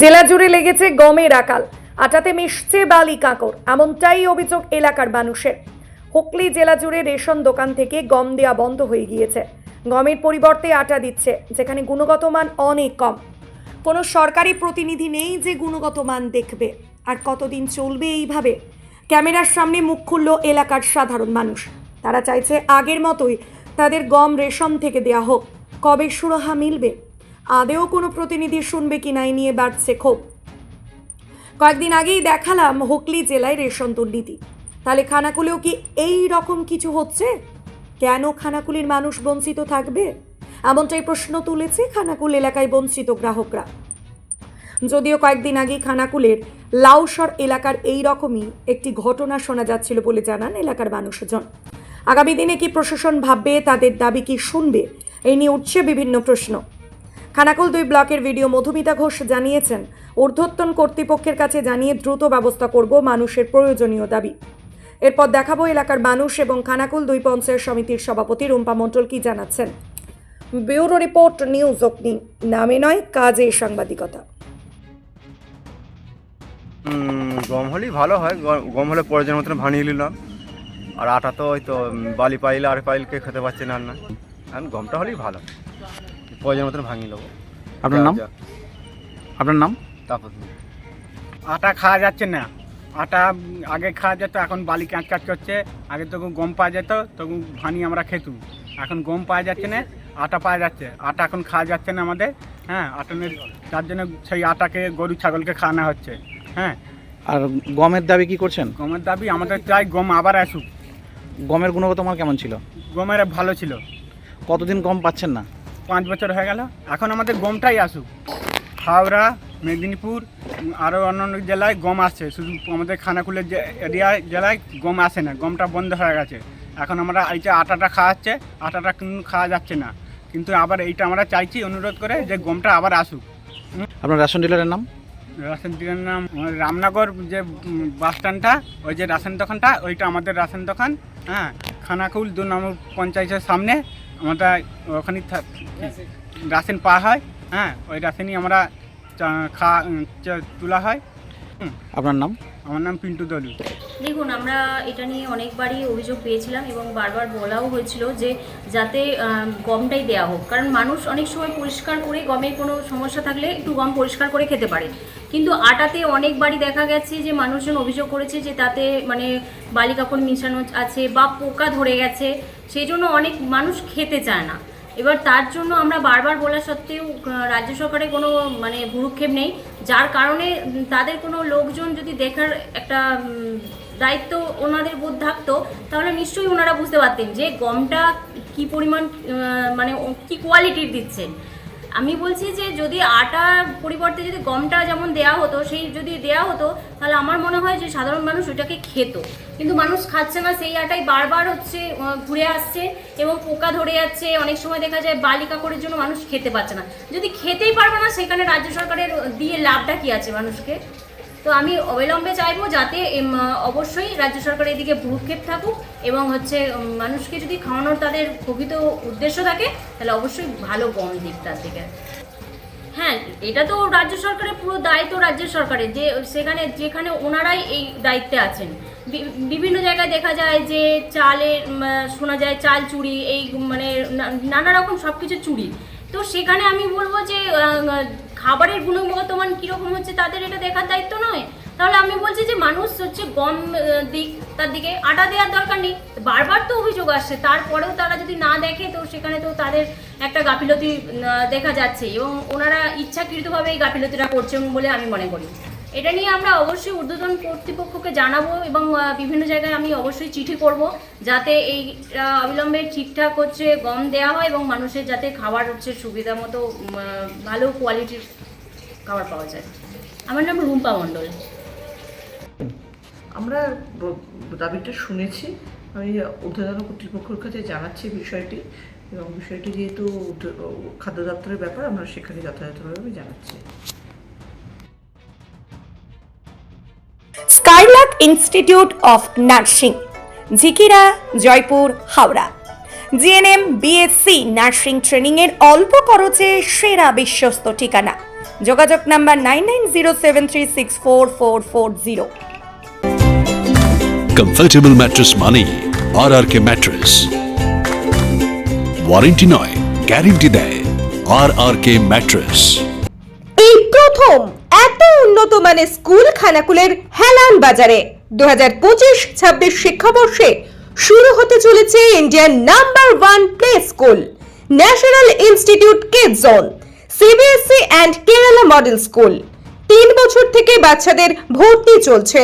জেলা জুড়ে লেগেছে গমের আকাল, আটাতে মিশছে বালি কাঁকর, এমনটাই অভিযোগ এলাকার মানুষের। হুগলি জেলা জুড়ে রেশন দোকান থেকে গম দেওয়া বন্ধ হয়ে গিয়েছে। গমের পরিবর্তে আটা দিচ্ছে, যেখানে গুণগত মান অনেক কম। কোনো সরকারি প্রতিনিধি নেই যে গুণগত মান দেখবে। আর কতদিন চলবে এইভাবে? ক্যামেরার সামনে মুখ খুলল এলাকার সাধারণ মানুষ। তারা চাইছে আগের মতোই তাদের গম রেশন থেকে দেয়া হোক। কবে সুরাহা মিলবে? আদেও কোনো প্রতিনিধি শুনবে কি নাই নিয়ে বাড়ছে ক্ষোভ। কয়েকদিন আগেই দেখালাম হুগলি জেলায় রেশন দুর্নীতি। তাহলে খানাকুলেও কি এই রকম কিছু হচ্ছে? কেন খানাকুলির মানুষ বঞ্চিত থাকবে? এমনটাই প্রশ্ন তুলেছে খানাকুল এলাকায় বঞ্চিত গ্রাহকরা। যদিও কয়েকদিন আগে খানাকুলের লাউসর এলাকার এই রকমই একটি ঘটনা শোনা যাচ্ছিল বলে জানান এলাকার মানুষজন। আগামী দিনে কি প্রশাসন ভাববে, তাদের দাবি কি শুনবে এই নিয়ে উঠছে বিভিন্ন প্রশ্ন। খানাকুল দুই ব্লকের ভিডিও মধুমিতা ঘোষ জানিয়েছেন, ঊর্ধ্বতন কর্তৃপক্ষের কাছে জানিয়ে দ্রুত ব্যবস্থা করব মানুষের প্রয়োজনীয় দাবি। এরপর দেখাবো এলাকার মানুষ এবং খানাকুল দুই পঞ্চায়েত সমিতির সভাপতি রুম্পা মণ্ডল কি জানাচ্ছেন। ব্যুরো রিপোর্ট, নিউজ অগ্নি, নামে নয়, কাজে সাংবাদিকতা। গম হলেই ভালো হয়, গম হলে প্রয়োজন মতন ভানিয়ে নিলাম। আর আটা তো ওই তো বালি পাইলে আর পাইলকে খেতে পাচ্ছে না না। গমটা হলেই ভালো। প্রয়োজন মতন ভাঙিয়ে নেব। আপনার নাম? আপনার নাম? তারপর আটা খাওয়া যাচ্ছে না। আটা আগে খাওয়া যেত এখন বালি কাঁচ কাঁচ করছে। আগে তখন গম পাওয়া যেত তখন ভানি আমরা খেতু এখন গম পাওয়া যাচ্ছে না আটা পাওয়া যাচ্ছে। আটা এখন খাওয়া যাচ্ছে না আমাদের হ্যাঁ? আটনের তার জন্য সেই আটাকে গরু ছাগলকে খাওয়ানো হচ্ছে হ্যাঁ? আর গমের দাবি কি করছেন? গমের দাবি আমাদের চাই গম আবার আসুক। গমের গুণগত মান কেমন ছিল? গমের ভালো ছিল। কতদিন গম পাচ্ছেন না? পাঁচ বছর হয়ে গেল। এখন আমাদের গমটাই আসুক। হাওড়া মেদিনীপুর আরও অন্যান্য জেলায় গম আসছে। শুধু আমাদের খানাকুলের যে এরিয়া জেলায় গম আসে না গমটা বন্ধ হয়ে গেছে। এখন আমরা এইটা আটাটা খাওয়াচ্ছে আটাটা কিন্তু খাওয়া যাচ্ছে না। কিন্তু আবার এইটা আমরা চাইছি অনুরোধ করে যে গমটা আবার আসুক। আপনার রেশন ডিলারের নাম? রাশন দোকানের নাম রামনগর যে বাস স্ট্যান্ডটা ওই যে রাশন দোকানটা ওইটা আমাদের রাশন দোকান। হ্যাঁ খানাকুল দু নম্বর পঞ্চায়েতের সামনে। আমরা ওখানে রাশন পাওয়া হয় হ্যাঁ ওই রাসেনই আমরা চা- খা তোলা হয়। আপনার নাম? আমার নাম পিন্টু দলু। দেখুন আমরা এটা নিয়ে অনেকবারই অভিযোগ পেয়েছিলাম এবং বারবার বলাও হয়েছিল যে যাতে গমটাই দেওয়া হোক। কারণ মানুষ অনেক সময় পরিষ্কার করে গমের কোনো সমস্যা থাকলে একটু গম পরিষ্কার করে খেতে পারে। কিন্তু আটাতে অনেকবারই দেখা গেছে যে মানুষজন অভিযোগ করেছে যে তাতে মানে বালি কাপড় মিশানো আছে বা পোকা ধরে গেছে, সেই জন্য অনেক মানুষ খেতে চায় না। এবার তার জন্য আমরা বারবার বলা সত্ত্বেও রাজ্য সরকারের কোনো মানে ভুরুক্ষেপ নেই। যার কারণে তাদের কোনো লোকজন যদি দেখার একটা দায়িত্ব ওনাদের বোধ থাকতো, তাহলে নিশ্চয়ই ওনারা বুঝতে পারতেন যে গমটা কি পরিমাণ মানে কি কোয়ালিটির দিচ্ছেন। আমি বলছি যে যদি আটার পরিবর্তে যদি গমটা যেমন দেয়া হতো, সেই যদি দেয়া হতো, তাহলে আমার মনে হয় যে সাধারণ মানুষ ওইটাকে খেত। কিন্তু মানুষ খাচ্ছে না, সেই আটাই বারবার হচ্ছে ঘুরে আসছে এবং পোকা ধরে যাচ্ছে। অনেক সময় দেখা যায় বালি কাপড়ের জন্য মানুষ খেতে পারছে না। যদি খেতেই পারবে না, সেখানে রাজ্য সরকারের দিয়ে লাভটা কি আছে মানুষকে? তো আমি অবিলম্বে চাইব যাতে অবশ্যই রাজ্য সরকার এদিকে ভূক্ষেপ থাকুক এবং হচ্ছে মানুষকে যদি খাওয়ানোর তাদের প্রকৃত উদ্দেশ্য থাকে, তাহলে অবশ্যই ভালো গম দিক তার থেকে। হ্যাঁ এটা তো রাজ্য সরকারের পুরো দায়িত্ব রাজ্য সরকারের। যে, সেখানে, যেখানে ওনারাই এই দায়িত্বে আছেন। বিভিন্ন জায়গায় দেখা যায় যে চালের শোনা যায় চাল চুরি, এই মানে নানা রকম সব কিছু চুরি। তো সেখানে আমি বলব যে খাবারের গুণগত মান কীরকম হচ্ছে তাদের এটা দেখার দায়িত্ব নয়? তাহলে আমি বলছি যে মানুষ হচ্ছে গম দিক, তার দিকে আটা দেওয়ার দরকার নেই। বারবার তো অভিযোগ আসছে, তারপরেও তারা যদি না দেখে, তো সেখানে তো তাদের একটা গাফিলতি দেখা যাচ্ছে এবং ওনারা ইচ্ছাকৃতভাবে এই গাফিলতিটা করছেন বলে আমি মনে করি। এটা নিয়ে আমরা অবশ্যই ঊর্ধ্বতন কর্তৃপক্ষকে জানাব এবং বিভিন্ন জায়গায় আমি অবশ্যই চিঠি করব যাতে এই অবিলম্বে ঠিকঠাক হচ্ছে, গম দেওয়া হয় এবং মানুষের যাতে খাবার হচ্ছে সুবিধা মতো ভালো কোয়ালিটির খাবার পাওয়া যায়। আমার নাম রুম্পা মণ্ডল। আমরা দাবিটা শুনেছি। আমি ঊর্ধ্বতন কর্তৃপক্ষের কাছে জানাচ্ছি বিষয়টি এবং বিষয়টি যেহেতু খাদ্য দপ্তরের ব্যাপার, আমরা সেখানে যথাযথভাবে জানাচ্ছি। Skylark Institute of Nursing, Jhikira, Jaipur, Howrah. GNM, BSc nursing ট্রেনিংয়ের অল্প খরচে সেরা বিশ্বস্ত ঠিকানা। যোগাযোগ number nine nine zero seven three six four four four zero. Comfortable mattress মানেই R R K mattress warranty নয় গ্যারেন্টি দেয়। আর আর কে ম্যাট্রেস এই প্রথম এত উন্নত মানের স্কুল খানাকুলের হেলান বাজারে দু হাজার পঁচিশ, ছাব্বিশ শিক্ষাবর্ষে শুরু হতে চলেছে Indian number one play school National Institute Kid Zone CBSC and Kerala model school তিন বছর থেকে বাচ্চাদের ভর্তি চলছে।